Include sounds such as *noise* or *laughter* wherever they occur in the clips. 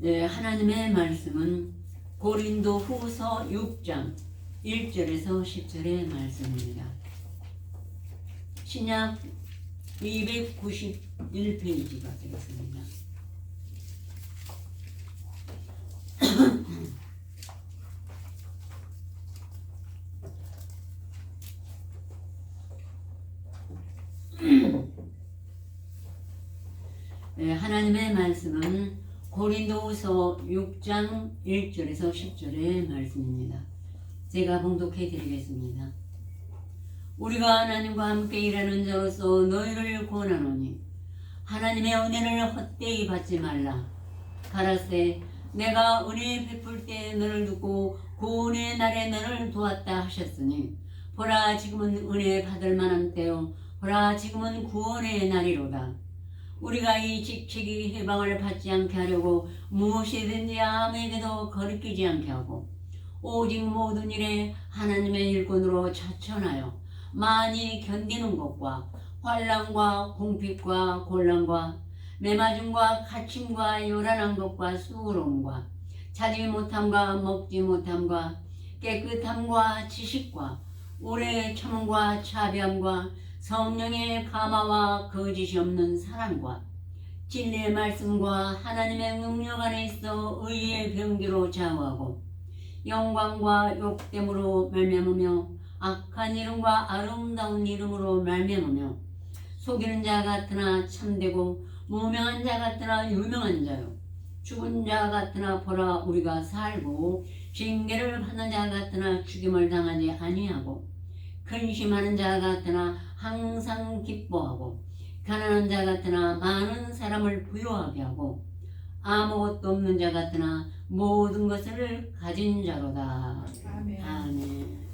네, 하나님의 말씀은 고린도 후서 6장 1절에서 10절의 말씀입니다. 신약 291페이지가 되겠습니다. 네, 하나님의 말씀은 고린도후서 6장 1절에서 10절의 말씀입니다. 제가 봉독해 드리겠습니다. 우리가 하나님과 함께 일하는 자로서 너희를 권하노니 하나님의 은혜를 헛되이 받지 말라. 가라세 내가 은혜 베풀 때 너를 두고 구원의 날에 너를 도왔다 하셨으니 보라 지금은 은혜 받을 만한 때요 보라 지금은 구원의 날이로다. 우리가 이 직책이 해방을 받지 않게 하려고 무엇이든지 아무에게도 거리끼지 않게 하고 오직 모든 일에 하나님의 일꾼으로 자천하여 많이 견디는 것과 환란과 공핍과 곤란과 매맞음과 갇힘과 요란한 것과 수고로움과 자지 못함과 먹지 못함과 깨끗함과 지식과 오래 참음과 차비함과 성령의 감화와 거짓이 없는 사랑과 진리의 말씀과 하나님의 능력 안에 있어 의의 병기로 좌우하고 영광과 욕됨으로 말미암으며 악한 이름과 아름다운 이름으로 말미암으며 속이는 자 같으나 참되고 무명한 자 같으나 유명한 자요. 죽은 자 같으나 보라 우리가 살고 징계를 받는 자 같으나 죽임을 당하지 아니하고 근심하는 자 같으나 항상 기뻐하고 가난한 자 같으나 많은 사람을 부유하게 하고 아무것도 없는 자 같으나 모든 것을 가진 자로다. 아멘. 아멘.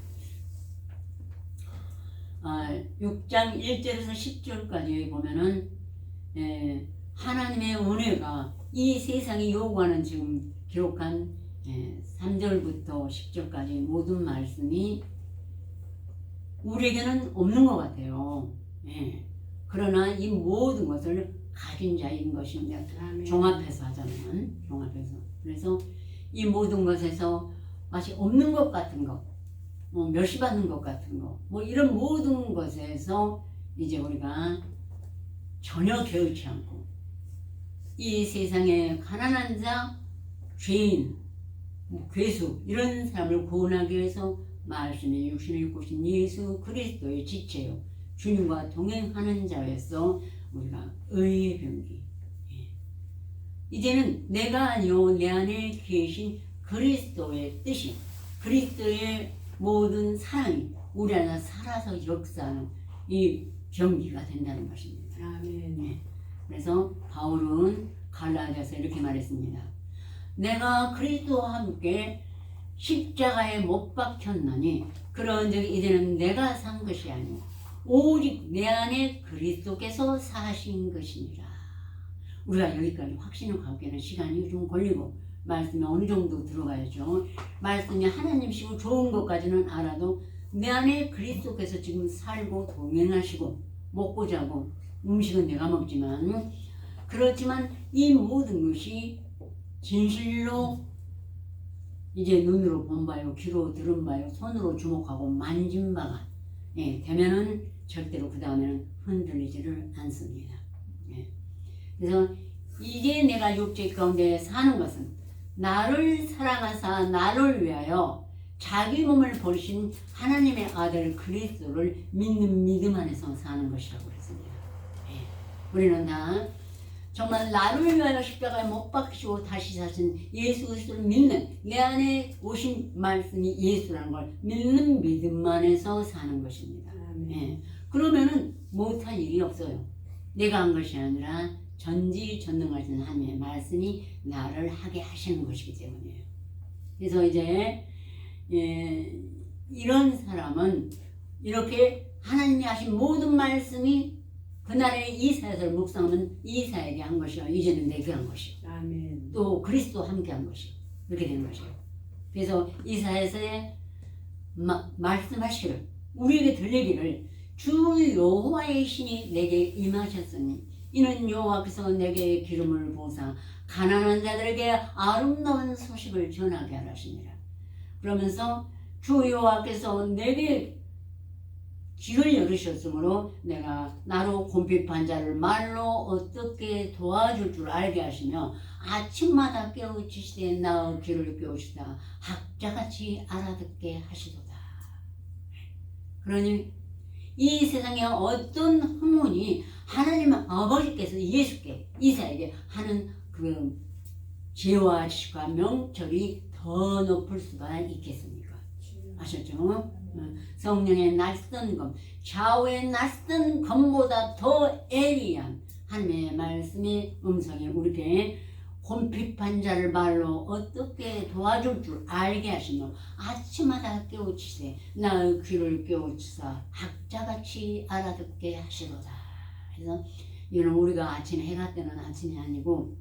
아, 6장 1절에서 10절까지 보면은 예, 하나님의 은혜가 이 세상이 요구하는 지금 기록한 예, 3절부터 10절까지 모든 말씀이 우리에게는 없는 것 같아요. 예. 그러나 이 모든 것을 가진 자인 것입니다. 아멘. 종합해서 하자면 종합해서 그래서 이 모든 것에서 맛이 없는 것 같은 것, 뭐 멸시받는 것 같은 것, 뭐 이런 모든 것에서 이제 우리가 전혀 개의치 않고 이 세상에 가난한 자, 죄인, 뭐 괴수 이런 사람을 구원하기 위해서 말씀에 육신을 입고 오신 예수 그리스도의 지체요 주님과 동행하는 자에서 우리가 의의 병기 이제는 내가 아니요 내 안에 계신 그리스도의 뜻이 그리스도의 모든 사랑이 우리 안에 살아서 역사하는 이 병기가 된다는 것입니다. 아멘. 그래서 바울은 갈라디아서 이렇게 말했습니다. 내가 그리스도와 함께 십자가에 못 박혔나니 그런즉 이제는 내가 산 것이 아니고 오직 내 안에 그리스도께서 사신 것이니라. 우리가 여기까지 확신을 갖기에는 시간이 좀 걸리고 말씀이 어느 정도 들어가야죠. 말씀이 하나님이시고 좋은 것까지는 알아도 내 안에 그리스도께서 지금 살고 동행하시고 먹고 자고 음식은 내가 먹지만 그렇지만 이 모든 것이 진실로 이제 눈으로 본 바요, 귀로 들은 바요, 손으로 주목하고 만진 바가 예, 되면은 절대로 그 다음에는 흔들리지를 않습니다. 예. 그래서 이제 내가 육체 가운데 사는 것은 나를 사랑하사 나를 위하여 자기 몸을 버리신 하나님의 아들 그리스도를 믿는 믿음 안에서 사는 것이라고 했습니다. 예. 우리는 다 정말 나를 위하여 십자가에 못 박히시고 다시 사신 예수 그리스도를 믿는 내 안에 오신 말씀이 예수라는 걸 믿는 믿음 안에서 사는 것입니다. 예. 그러면은 못할 일이 없어요. 내가 한 것이 아니라 전지전능하신 하나님의 말씀이 나를 하게 하시는 것이기 때문이에요. 그래서 이제 예, 이런 사람은 이렇게 하나님이 하신 모든 말씀이 그날에 이사야를 묵상하면 이사에게 한 것이요 이제는 내게 한 것이요 아멘. 또 그리스도 함께 한 것이요 이렇게 된 것이에요. 그래서 이사야서에 마- 말씀하시기를 우리에게 들리기를 주 여호와의 신이 내게 임하셨으니 이는 여호와께서 내게 기름을 부사 가난한 자들에게 아름다운 소식을 전하게 하시니라. 그러면서 주 여호와께서 내게 길을 열으셨으므로 내가 나로 곰핍한 자를 말로 어떻게 도와줄 줄 알게 하시며 아침마다 깨우치시되 나의 귀를 깨우시다 학자같이 알아듣게 하시도다. 그러니 이 세상에 어떤 학문이 하나님 아버지께서 예수께 이사에게 하는 그 지혜와 지식과 명철이 더 높을 수가 있겠습니까? 아셨죠? 성령의 낯선 검, 좌우의 낯선 검보다 더 애리한 하나님의 말씀의 음성에 우리에게 곰핍한 자를 말로 어떻게 도와줄 줄 알게 하시며 아침마다 깨우치세 나의 귀를 깨우치사 학자같이 알아듣게 하시도다. 그래서 이는 우리가 아침 해가 뜨는 아침이 아니고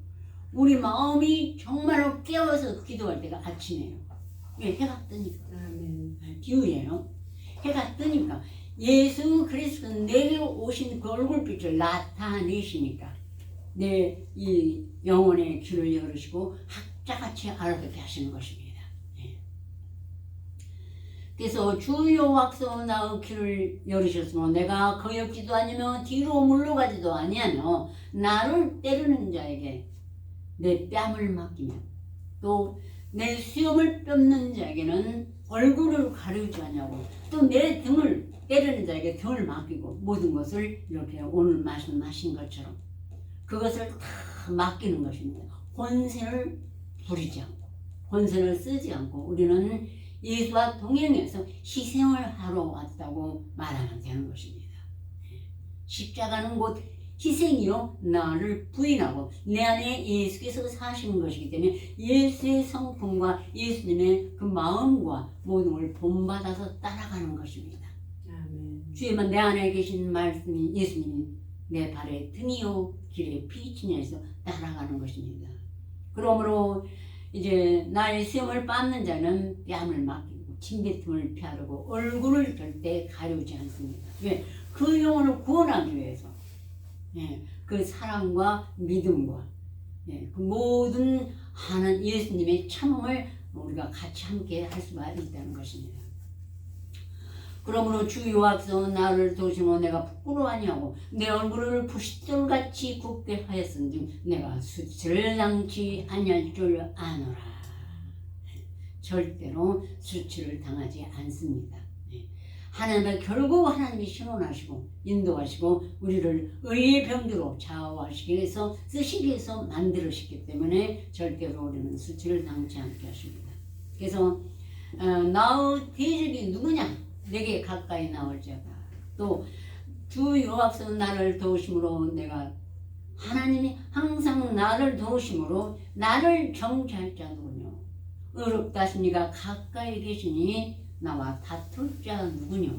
우리 마음이 정말로 깨워서 기도할 때가 아침이에요. 왜 해가 뜨니까. 아멘. 기후예요. 해가 뜨니까 예수 그리스도 내게 오신 그 얼굴빛을 나타내시니까 내 이 영혼의 귀를 열으시고 학자같이 알아듣게 하시는 것입니다. 예. 그래서 주 여호와께서 나의 귀를 열으셨으면 내가 거역지도 아니며 뒤로 물러가지도 아니하며 나를 때리는 자에게 내 뺨을 맡기며 또 내 수염을 뺏는 자에게는 얼굴을 가리지 않냐고 또 내 등을 때리는 자에게 등을 맡기고 모든 것을 이렇게 오늘 말씀하신 것처럼 그것을 다 맡기는 것입니다. 혼세를 부리지 않고 혼세를 쓰지 않고 우리는 예수와 동행해서 희생을 하러 왔다고 말하면 되는 것입니다. 십자가는 곧 희생이요 나를 부인하고 내 안에 예수께서 사시는 것이기 때문에 예수의 성품과 예수님의 그 마음과 모든 걸 본받아서 따라가는 것입니다. 아멘. 주님은 내 안에 계신 말씀이 예수님이 내 발에 등이요 길에 빛이냐 해서 따라가는 것입니다. 그러므로 이제 나의 수염을 빻는 자는 뺨을 맡기고 침뱉음을 피하려고 얼굴을 절대 가리지 않습니다. 왜? 그 영혼을 구원하기 위해서 예, 그 사랑과 믿음과 예, 그 모든 하는 예수님의 참음을 우리가 같이 함께 할 수가 있다는 것입니다. 그러므로 주 여호와께서 나를 도시며 내가 부끄러워하냐고 내 얼굴을 부싯돌같이 굽게 하였은즉 내가 수치를 당치 아니할 줄 아노라 절대로 수치를 당하지 않습니다 네. 하나님은 결국 하나님이 신원하시고 인도하시고 우리를 의의 병기로 좌우하시기 위해서 쓰시기 위해서 만들으셨기 때문에 절대로 우리는 수치를 당치 않게 하십니다. 그래서 어, 나의 대적이 누구냐? 내게 가까이 나올 자가. 또 주 여호와께서 나를 도우심으로 내가 하나님이 항상 나를 도우심으로 나를 정죄할 자 누구뇨? 의롭다 하십니까? 가까이 계시니 나와. 다툴 자 누구뇨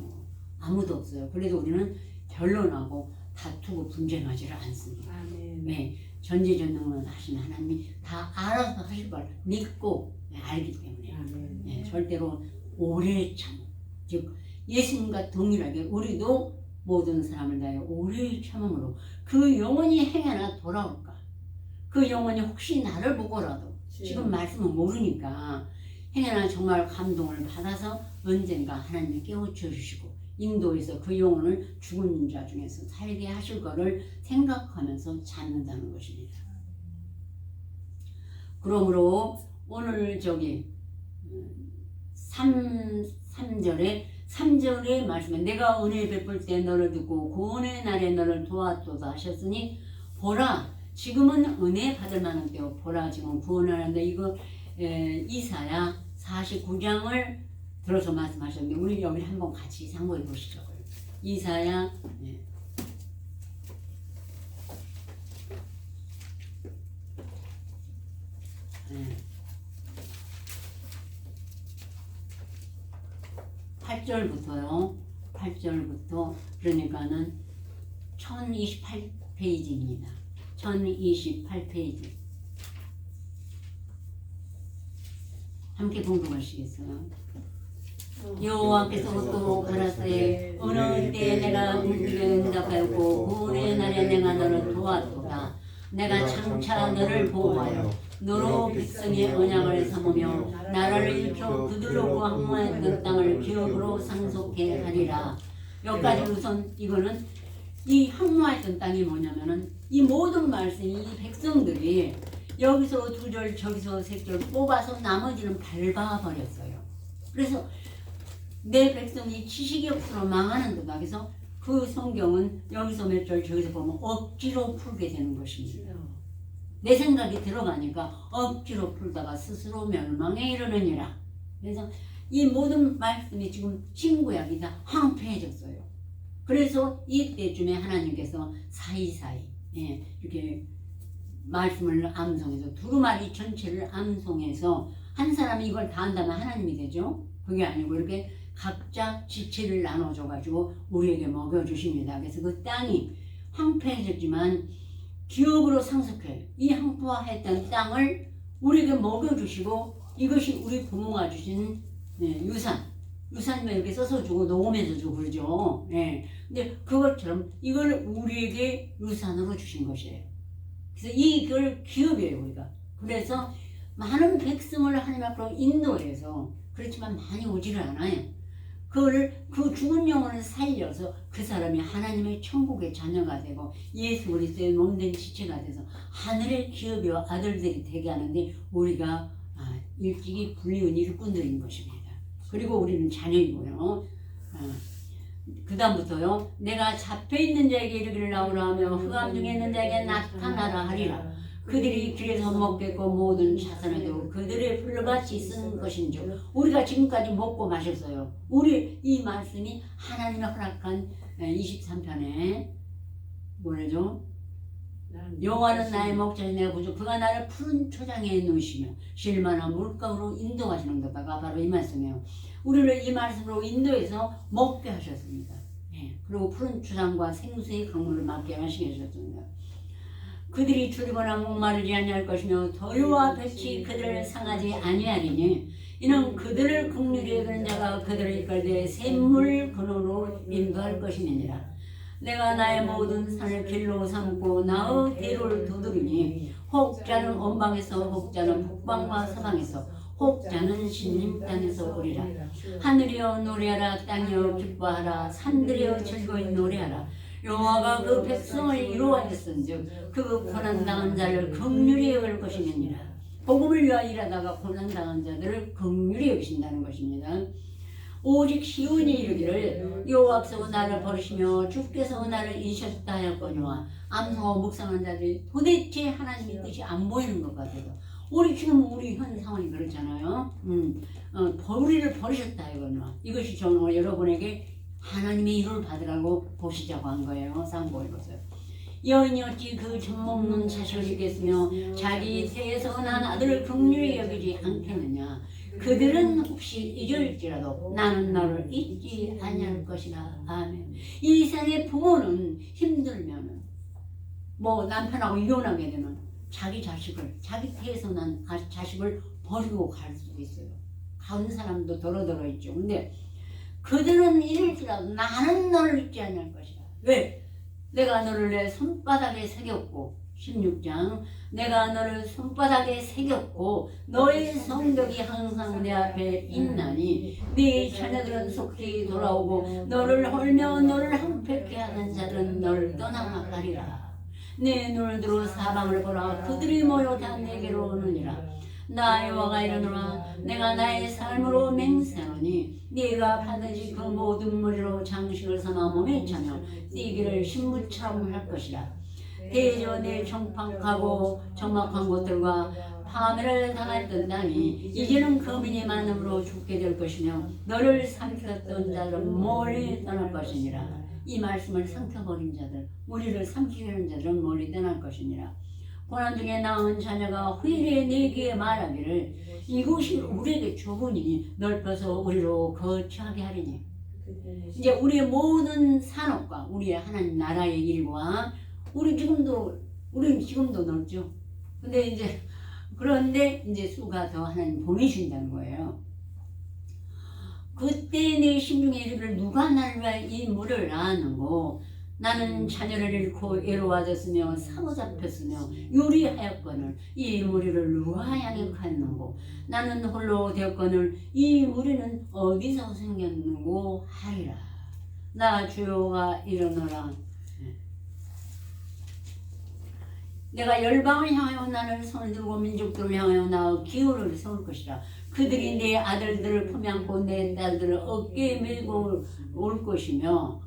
아무도 없어요. 그래도 우리는 변론하고 다투고 분쟁하지를 않습니다. 아멘. 네, 전지전능은 하신 하나님이 다 알아서 하실 걸 믿고 네, 알기 때문에. 아멘. 예, 절대로 오래 참, 즉 예수님과 동일하게 우리도 모든 사람을 다해 오래 참음으로 그 영혼이 행하나 돌아올까? 그 영혼이 혹시 나를 보고라도 지금 말씀은 모르니까 행하나 정말 감동을 받아서 언젠가 하나님이 깨우쳐 주시고 인도해서 그 영혼을 죽은 자 중에서 살게 하실 거를 생각하면서 찾는다는 것입니다. 그러므로 오늘 저기 3, 3절에 3절의 말씀에 내가 은혜 베풀 때 너를 듣고 구원의 날에 너를 도왔도다 하셨으니 보라 지금은 은혜 받을 만한 때요 보라 지금 구원을 하는데 이거 에, 이사야 49장을 들어서 말씀하셨는데 우리 여기 한번 같이 상고해 보시죠 이사야 예. 예. 8절부터요. 8절부터 그러니까는 1028페이지입니다. 1028페이지. 함께 공동하시겠어요? 여호와께서 또 가라사대 어느 때 내가 움직여 응답하였고 구원의 날에 내가 너를 도왔도다 내가 장차 너를 보호하여 너로 백성의 언약을 삼으며 나라를 일으켜 그들로 구항하였던 땅을 기업으로 상속해 하리라. 여기까지 우선 이거는 이 항모했던 땅이 뭐냐면은 이 모든 말씀 이 백성들이 여기서 두 절 저기서 세 절 뽑아서 나머지는 밟아 버렸어요. 그래서 내 백성이 지식이 없으로 망하는 거다. 그래서 그 성경은 여기서 몇 절 저기서 보면 억지로 풀게 되는 것입니다. 내 생각이 들어가니까 억지로 풀다가 스스로 멸망에 이르느니라. 그래서 이 모든 말씀이 지금 신구약이 다 황폐해졌어요. 그래서 이때쯤에 하나님께서 사이사이 예, 이렇게 말씀을 암송해서 두루마리 전체를 암송해서 한 사람이 이걸 다 한다면 하나님이 되죠. 그게 아니고 이렇게 각자 지체를 나눠줘가지고 우리에게 먹여주십니다. 그래서 그 땅이 황폐해졌지만 기업으로 상속해 이 황폐화했던 땅을 우리에게 먹여주시고 이것이 우리 부모가 주신 예, 유산 유산면 이렇게 써서 주고 녹음해서 주고 그러죠. 예. 근데 그것처럼 이걸 우리에게 유산으로 주신 것이에요. 그래서 이걸 기업이에요 우리가. 그래서 많은 백성을 하나님 앞으로 인도해서 그렇지만 많이 오지를 않아요. 그거를 그 죽은 영혼을 살려서 그 사람이 하나님의 천국의 자녀가 되고 예수 그리스도의 몸된 지체가 돼서 하늘의 기업이와 아들들이 되게 하는데 우리가 아, 일찍이 불리운 일꾼들인 것입니다. 그리고 우리는 자녀이고요. 그 다음부터요. 내가 잡혀있는 자에게 이르기를 나오라 하며 흑암 중에 있는 자에게 나타나라 하리라. 그들이 길에서 먹겠고 모든 자선에도 그들의 풀같이 쓴 것인즉 우리가 지금까지 먹고 마셨어요. 우리 이 말씀이 하나님이 허락한 23편에 뭐래죠? 여호와는 나의 목자니 내가 부족 그가 나를 푸른 초장에 놓으시며 실만한 물가로 인도하시는 것다가 바로 이 말씀이에요. 우리를 이 말씀으로 인도해서 먹게 하셨습니다. 예. 그리고 푸른 초장과 생수의 강물을 맞게 하시게 하셨습니다. 그들이 줄이거나 목마르지 아니할 것이며 더위와 볕이 그들을 상하지 아니하리니 이는 그들을 국률이 여기는 자가 그들을 이끌되 샘물 근원으로 인도할 것임이니라. 내가 나의 모든 산을 길로 삼고 나의 대로를 두드리니 혹자는 원방에서 혹자는 북방과 서방에서 혹자는 신림 땅에서 오리라. 하늘이여 노래하라 땅이여 기뻐하라 산들이여 즐거이 노래하라 여호와가 그 백성을 이루어하였은즉 그 고난당한 자를 극률히 여길 것이니라. 복음을 위하여 일하다가 고난당한 자들을 극률히 여기신다는 것입니다. 오직 시온이 이르기를 여호와께서 나를 버리시며 주께서 나를 잊으셨다 하였거니와 암송하고 묵상한 자들이 도대체 하나님의 뜻이 안 보이는 것 같아서 우리 지금 우리 현 상황이 그렇잖아요. 음, 어, 우리를 버리셨다 이거는 이것이 저는 여러분에게 하나님의 일을 받으라고 보시자고 한 거예요. 쌍보일 것을. 여인이 어찌 그 젖먹는 자식을 잊겠으며 자기 난 아들을 긍휼히 여기지 않겠느냐? 그들은 혹시 잊을지라도 나는 너를 잊지 아니할 것이라 아멘. 이 세상의 부모는 힘들면은 뭐 남편하고 이혼하게 되면 자기 자식을 자기 태에서 난 아- 자식을 버리고 갈 수도 있어요. 가는 사람도 더러더러 있죠. 근데 그들은 잊을지라도 나는 너를 잊지 아니할 것이라 왜? 내가 너를 내 손바닥에 새겼고 16장 내가 너를 손바닥에 새겼고 너의 성벽이 항상 내 앞에 있나니 네 자녀들은 속히 돌아오고 너를 헐며 너를 항폐케 하는 자들은 너를 떠나가리라. 내 들어 사방을 보라. 그들이 모여 다 내게로 오느니라 나 여호와가 이르노라. 내가 나의 삶으로 맹세하노니 네가 받으시 그 모든 무리로 장식을 삼아 몸에 차며 뛰기를 신부처럼 할 것이라. 대전에 정팍하고 정막한 곳들과 파멸을 당했던 땅이 이제는 거민이 많음으로 죽게 될 것이며 너를 삼켰던 자들은 멀리 떠날 것이니라. 이 말씀을 삼켜버린 자들 우리를 삼키려는 자들은 멀리 떠날 것이니라 고난 중에 낳은 자녀가 후일에 내게 말하기를 이곳이 우리에게 좁으니 넓혀서 우리로 거처하게 하리니 이제 우리의 모든 산업과 우리의 하나님 나라의 일과 우리 지금도 우리 지금도 넓죠. 근데 이제 그런데 이제 수가 더 하나님 보내신다는 거예요. 그때 내 심중에 이르기를 누가 나를 위하여 이 물을 낳았는고 나는 자녀를 잃고 외로워졌으며 사로잡혔으며 요리하였거늘 이 무리를 누가 갔는고? 나는 홀로 되었거늘 이 무리는 어디서 생겼는고 하리라. 나 주여가 일어나라. 내가 열방을 향하여 나를 손을 들고 민족들을 향하여 나의 기울을 세울 것이라. 그들이 내 아들들을 품에 안고 내 딸들을 어깨에 메고 올 것이며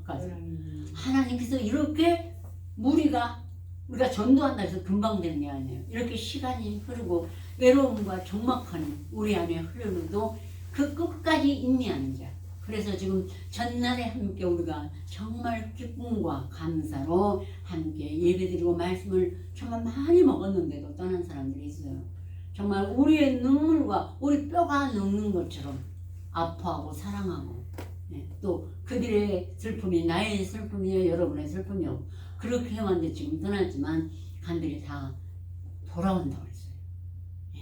하나님께서 이렇게 무리가 우리가 전도한다 해서 금방 되는 게 아니에요. 이렇게 시간이 흐르고 외로움과 적막하는 우리 안에 흐르도 그 끝까지 인내하는 자. 그래서 지금 전날에 함께 우리가 정말 기쁨과 감사로 함께 예배드리고 말씀을 정말 많이 먹었는데도 떠난 사람들이 있어요. 정말 우리의 눈물과 우리 뼈가 녹는 것처럼 아파하고 사랑하고 네, 또 그들의 슬픔이 나의 슬픔이요 여러분의 슬픔이요 그렇게 해왔는데 지금 떠났지만 간들이 다 돌아온다고 했어요. 예,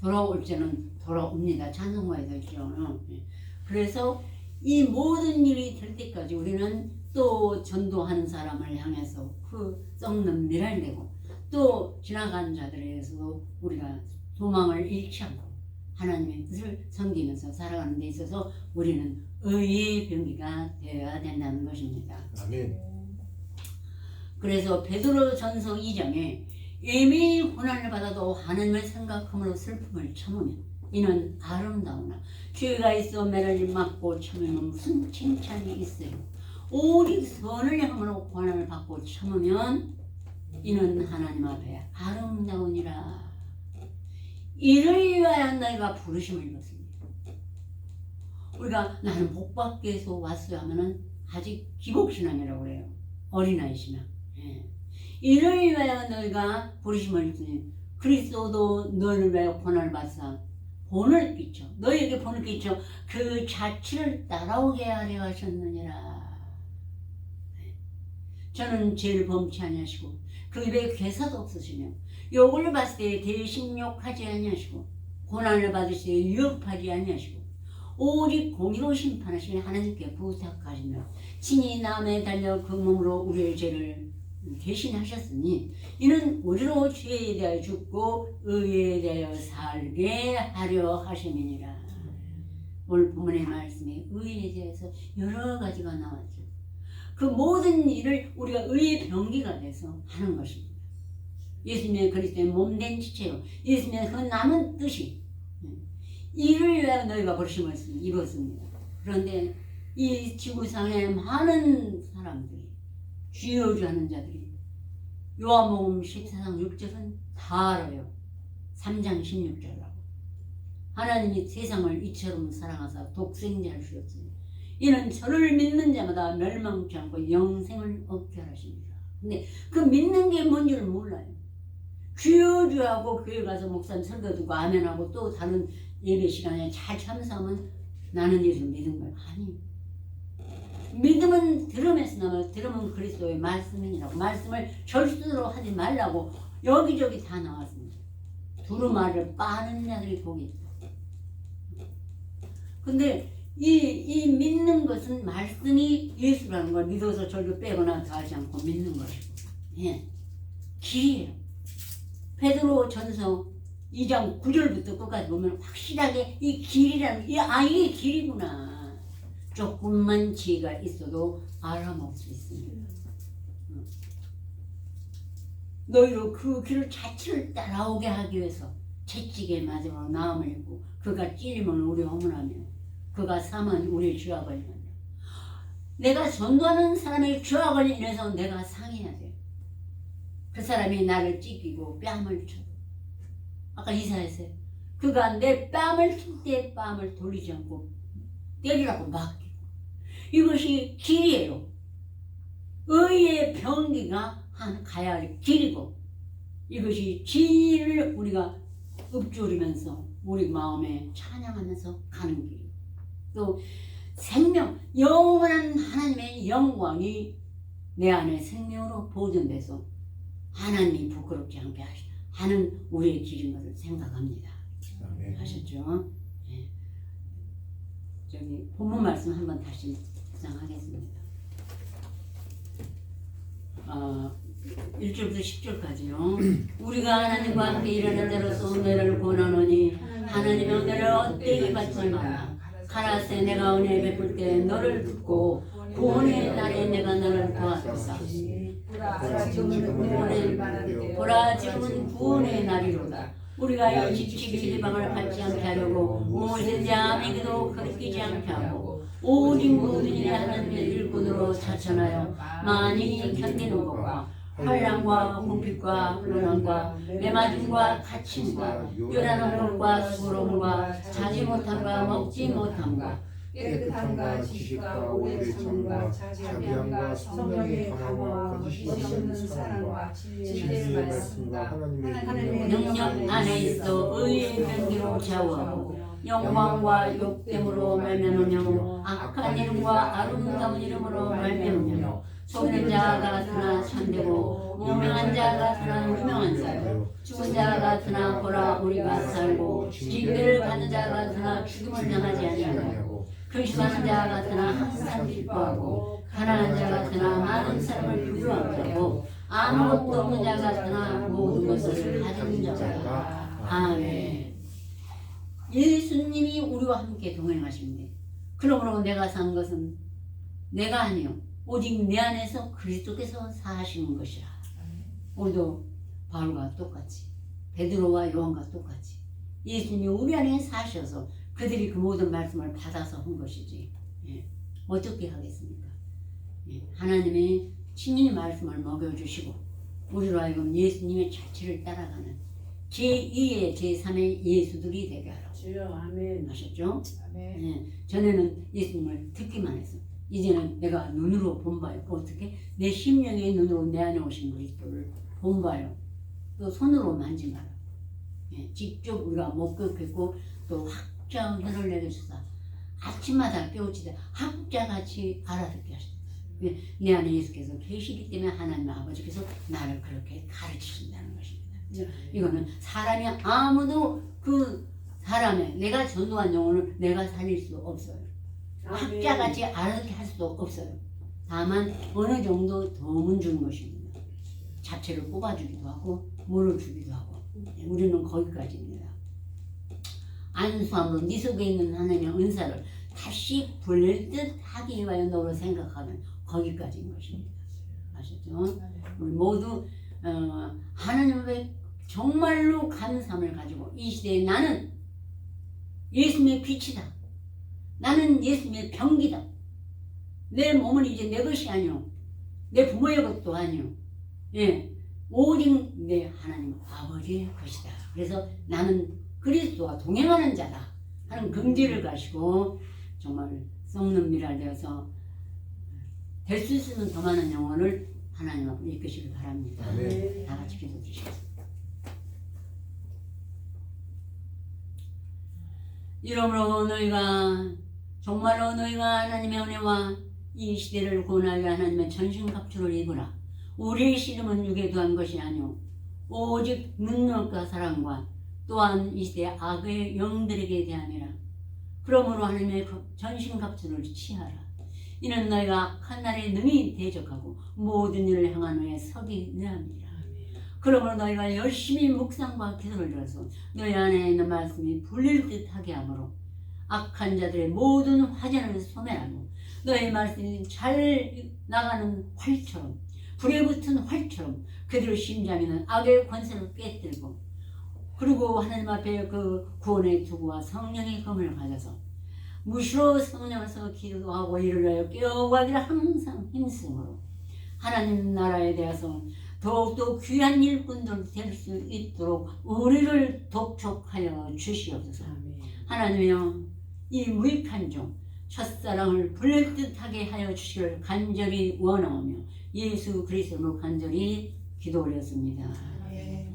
돌아올 때는 돌아옵니다. 찬송가에도 있죠. 예. 그래서 이 모든 일이 될 때까지 우리는 또 전도하는 사람을 향해서 그 썩는 미랄 되고 또 지나간 자들에 대해서도 우리가 소망을 잃지 않고 하나님의 뜻을 섬기면서 살아가는 데 있어서 우리는 의의 병기가 되어야 된다는 것입니다. 아멘. 그래서 베드로 전서 2장에 예민히 고난을 받아도 하나님을 생각함으로 슬픔을 참으며 이는 아름다우나 죄가 있어 매를 맞고 참으면 무슨 칭찬이 있어요. 오직 선을 향함으로 고난을 받고 참으면 이는 하나님 앞에 아름다우니라. 이를 위하여 너희가 부르심을 입었습니다. 우리가 나는 복 위해서 왔어요 하면은 아직 기복신앙이라고 그래요. 어린아이 신앙. 예. 이를 위하여 너희가 부르심을 입으니 그리스도도 너희를 위하여 본을 받사 본을 끼쳐 너희에게 본을 끼쳐 그 자취를 따라오게 하려 하셨느니라 예. 저는 죄를 범치 아니하시고 그 입에 괴사도 없으시며 욕을 받을 때 대신욕하지 아니하시고 고난을 받을 때 유혹하지 아니하시고 오직 공의로 심판하시는 하나님께 부탁하시며 친히 남에 달려 그 몸으로 우리의 죄를 대신하셨으니 이는 우리로 죄에 대하여 죽고 의에 대하여 살게 하려 하심이니라. 오늘 본문의 말씀에 의에 대해서 여러 가지가 나왔죠. 그 모든 일을 우리가 의의 병기가 돼서 하는 것입니다. 예수님의 그리스도의 몸된 지체요. 예수님의 그 남은 뜻이 이를 위하여 너희가 부르심을 입었습니다. 그런데 이 지구상에 많은 사람들이 쥐어주하는 자들이 요한복음 14장 6절은 다 알아요. 3장 16절이라고. 하나님이 세상을 이처럼 사랑하사 독생자를 주셨으니 이는 저를 믿는 자마다 멸망치 않고 영생을 얻게 하십니다. 근데 그 믿는 게 뭔지를 몰라요. 쥐어주하고 교회 가서 목사님 설교 듣고 아멘하고 또 다른 예배 시간에 잘 참석하면 나는 예수 믿은 거예요. 아니. 믿음은 들음에서 나와 들음은 그리스도의 말씀이라고 말씀을 절수로 하지 말라고 여기저기 다 나왔습니다. 두루마리를 빠는 자들이 복이 있다. 근데 이, 이 믿는 것은 말씀이 예수라는 걸 믿어서 절로 빼거나 더하지 않고 믿는 것이고 예. 길이에요. 베드로 전서 2장 9절부터 끝까지 보면 확실하게 이 길이라는 이 아, 이게 길이구나. 조금만 지혜가 있어도 알아먹을 수 있습니다. 응. 너희로 그 길을 자체를 따라오게 하기 위해서 채찍의 마지막으로 나음을 입고 그가 찔리면 우리 허물하며 그가 사면 우리 인하며 내가 전도하는 사람의 죄악을 인해서 내가 상해야 돼. 그 사람이 나를 찢기고 뺨을 쳐. 아까 이사했어요. 그가 내 뺨을 칠때 뺨을 돌리지 않고 때리라고 맡기고 이것이 길이에요. 의의 병기가 한 가야 할 길이고 이것이 진리를 우리가 읊조리면서 우리 마음에 찬양하면서 가는 길. 또 생명, 영원한 하나님의 영광이 내 안에 생명으로 보존돼서 하나님이 부끄럽지 않게 하시- 하는 우리의 길인 것을 생각합니다. 아멘. 하셨죠? 예. 저기 본문 말씀 한번 다시 묵상하겠습니다. 어, 1절부터 10절까지요. *clears throat* 우리가 하나님과 함께 일하는 자로서 은혜를 권하노니 하나님의 은혜를 헛되이 받지 마라. 가라세 내가 은혜 베풀 때 너를 듣고 구원의 날에 내가 너를 도와주사. 보라 지금은 구원의 말하는데 보라 지금은 구원의 날이로다. 우리가 일찍 지방을 받지 않게 하려고 무엇이든지 아무에게도 거리끼지 않게 하고 오직 모든 일에 하나님의 일꾼으로 자천하여 많이 견디는 것과 환란과 궁핍과 혼란과 매맞음과 갇힘과 요란한 것과 수고로움과 자지 못함과 먹지 못함과 깨끗함과 지식과 오래 참과 자비함과 성령의 강화와 거짓이 없는 사랑과 진리의 말씀과 하나님의 능력 안에 있어 의의 변기로 좌우하고 영광과 욕됨으로 말미암으며 악한 이름과 아름다운 이름으로 말미암으며 속는 자 같으나 참되고 무명한 자 같으나 유명한 자요. 죽은 자 같으나 보라 우리가 살고 징계를 받는 자 같으나 죽음을 당하지 아니하고 근심하는 자 같으나 항상 기뻐하고 가난한 자 같으나 많은 사람을 부유하게 하고 아무것도 없는 자 같으나 모든 것을 가진 자가 아멘. 예수님이 우리와 함께 동행하십니다. 그러므로 내가 산 것은 내가 아니요 오직 내 안에서 그리스도께서 사시는 것이라. 우리도 바울과 똑같이 베드로와 요한과 똑같이 예수님이 우리 안에 사셔서 그들이 그 모든 말씀을 받아서 한 것이지 예. 어떻게 하겠습니까? 예. 하나님의 친히 말씀을 먹여주시고 우리로 하여금 예수님의 자취를 따라가는 제2의 제3의 예수들이 되게 하라고 주여 아멘 하셨죠? 아멘 예. 전에는 예수님을 듣기만 했어. 이제는 내가 눈으로 본 바요. 어떻게? 내 심령의 눈으로 내 안에 오신 그리스도를 본 바요. 또 손으로 만진 바요. 예. 직접 우리가 목격했고 또 학자 은혜를 내려주사 아침마다 깨우치되 학자같이 알아듣게 하셨다. 예. 내 안에 예수께서 계시기 때문에 하나님 아버지께서 나를 그렇게 가르치신다는 것입니다. 이거는 사람이 아무도 그 사람의 내가 전도한 영혼을 내가 살릴 수 없어요. 학자같이 알게 할 수도 없어요. 다만 어느 정도 도움은 주는 것입니다. 자체를 뽑아주기도 하고 물을 주기도 하고 예, 우리는 거기까지입니다. 안수함으로 네 속에 있는 하나님의 은사를 다시 불릴 듯 하기 위하여 너로 생각하면 거기까지인 것입니다. 아셨죠? 우리 모두 어, 하나님 앞에 정말로 감사함을 가지고 이 시대에 나는 예수님의 빛이다. 나는 예수님의 병기다. 내 몸은 이제 내 것이 아니오. 내 부모의 것도 아니오. 예. 오직 내 하나님 아버지의 것이다. 그래서 나는 그리스도와 동행하는 자다. 하는 긍지를 가시고 정말 썩는 미랄 되어서 될 수 있으면 더 많은 영혼을 하나님 앞으로 이끄시길 바랍니다. 아멘. 다 같이 기도 주시겠습니다. 이러므로 너희가 정말로 너희가 하나님의 은혜와 이 시대를 구원하여 하나님의 전신갑주를 입으라. 우리의 씨름은 육에 더한 것이 아니오 오직 능력과 사랑과 또한 이 시대 악의 영들에게 대함이라. 그러므로 하나님의 전신갑주를 취하라. 이는 너희가 악한 날에 능히 대적하고 모든 일을 향한 후에 서기 내함이라. 그러므로 너희가 열심히 묵상과 기도를 들어서 너희 안에 있는 말씀이 불릴 듯하게 하므로 악한 자들의 모든 화전을 소멸하고 너희 말씀이 잘 나가는 활처럼 불에 붙은 활처럼 그들의 심장에는 악의 권세를 깨뜨리고 그리고 하나님 앞에 그 구원의 투구와 성령의 검을 가져서 무시로 성령에서 기도하고 이를 하여 깨어가기를 항상 힘쓰므로 하나님 나라에 대해서 더욱더 귀한 일꾼들 될 수 있도록 우리를 독촉하여 주시옵소서. 하나님이여 이 무익한 종 첫사랑을 불릴 듯하게 하여 주시기를 간절히 원하오며 예수 그리스도로 간절히 기도 올렸습니다. 아멘.